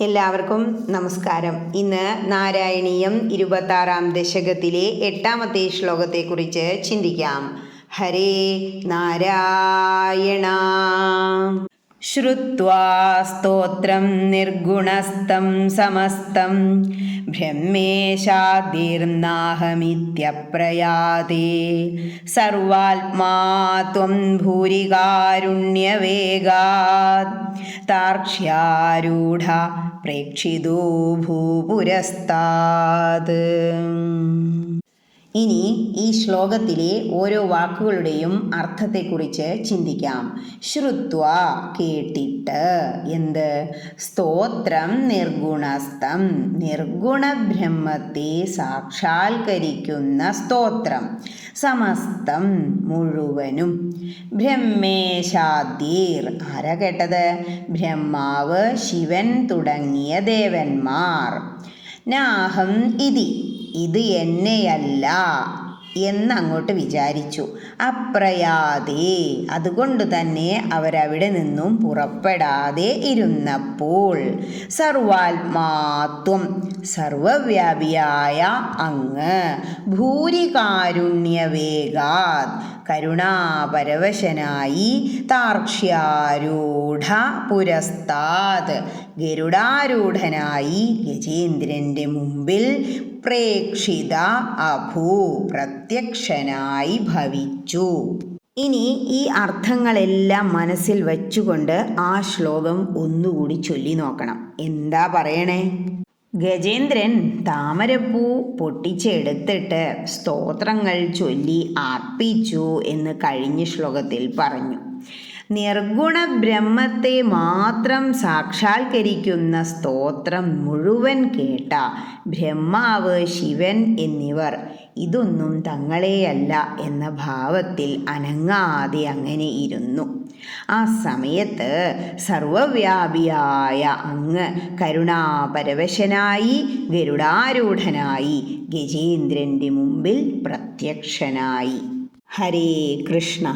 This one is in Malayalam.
എല്ലാവർക്കും നമസ്കാരം. ഇന്ന് നാരായണീയം ഇരുപത്താറാം ദശകത്തിലെ എട്ടാമത്തെ ശ്ലോകത്തെ കുറിച്ച് ചിന്തിക്കാം. ഹരേ നാരായണ. ശ്രുവാ സ്തോത്രം നിർഗുണസ്ഥം സമസ്തം. ബ്രഹ്മേശാദീർനാഹമിത്യപ്രയാതേ സർവാത്മാ ത്വം ഭൂരികാരുണ്യവേഗാത് താർക്ഷ്യാരൂഢ പ്രേക്ഷിതോ ഭൂപുരസ്താത് ഇനി ഈ ശ്ലോകത്തിലെ ഓരോ വാക്കുകളുടെയും അർത്ഥത്തെക്കുറിച്ച് ചിന്തിക്കാം. ശ്രുത്വ കേട്ടിട്ട്. എന്ത്? സ്തോത്രം നിർഗുണസ്ഥം. നിർഗുണ ബ്രഹ്മത്തെ സാക്ഷാത്കരിക്കുന്ന സ്തോത്രം. സമസ്തം മുഴുവനും. ബ്രഹ്മേശാദീർ ആരാ കേട്ടത്? ബ്രഹ്മാവ് ശിവൻ തുടങ്ങിയ ദേവന്മാർ. നാഹം ഇതി. ഇത് എന്നെയല്ല എന്നങ്ങോട്ട് വിചാരിച്ചു. അപ്രയാതെ അതുകൊണ്ട് തന്നെ അവരവിടെ നിന്നും പുറപ്പെടാതെ ഇരുന്നപ്പോൾ സർവാത്മാത്വം സർവവ്യാപിയായ അങ്ങ് ഭൂരികാരുണ്യവേഗാത് കരുണാപരവശനായി താർക്ഷ്യാരൂഢ പുരസ്താത് ഗരുഡാരൂഢനായി ഗജേന്ദ്രന്റെ മുമ്പിൽ പ്രേക്ഷിത അഭൂ പ്രത്യക്ഷനായി ഭവിച്ചു. ഇനി ഈ അർത്ഥങ്ങളെല്ലാം മനസ്സിൽ വച്ചുകൊണ്ട് ആ ശ്ലോകം ഒന്നുകൂടി ചൊല്ലി നോക്കണം. എന്താ പറയണേ? ഗജേന്ദ്രൻ താമരപ്പൂ പൊട്ടിച്ചെടുത്തിട്ട് സ്തോത്രങ്ങൾ ചൊല്ലി അർപ്പിച്ചു എന്ന് കഴിഞ്ഞ ശ്ലോകത്തിൽ പറഞ്ഞു. നിർഗുണ ബ്രഹ്മത്തെ മാത്രം സാക്ഷാത്കരിക്കുന്ന സ്തോത്രം മുഴുവൻ കേട്ട ബ്രഹ്മാവ് ശിവൻ എന്നിവർ ഇതൊന്നും തങ്ങളെയല്ല എന്ന ഭാവത്തിൽ അനങ്ങാതെ അങ്ങനെ ഇരുന്നു. ആ സമയത്ത് സർവവ്യാപിയായ അങ്ങ് കരുണാപരവശനായി ഗരുഡാരൂഢനായി ഗജേന്ദ്രന്റെ മുമ്പിൽ പ്രത്യക്ഷനായി. ഹരേ കൃഷ്ണ.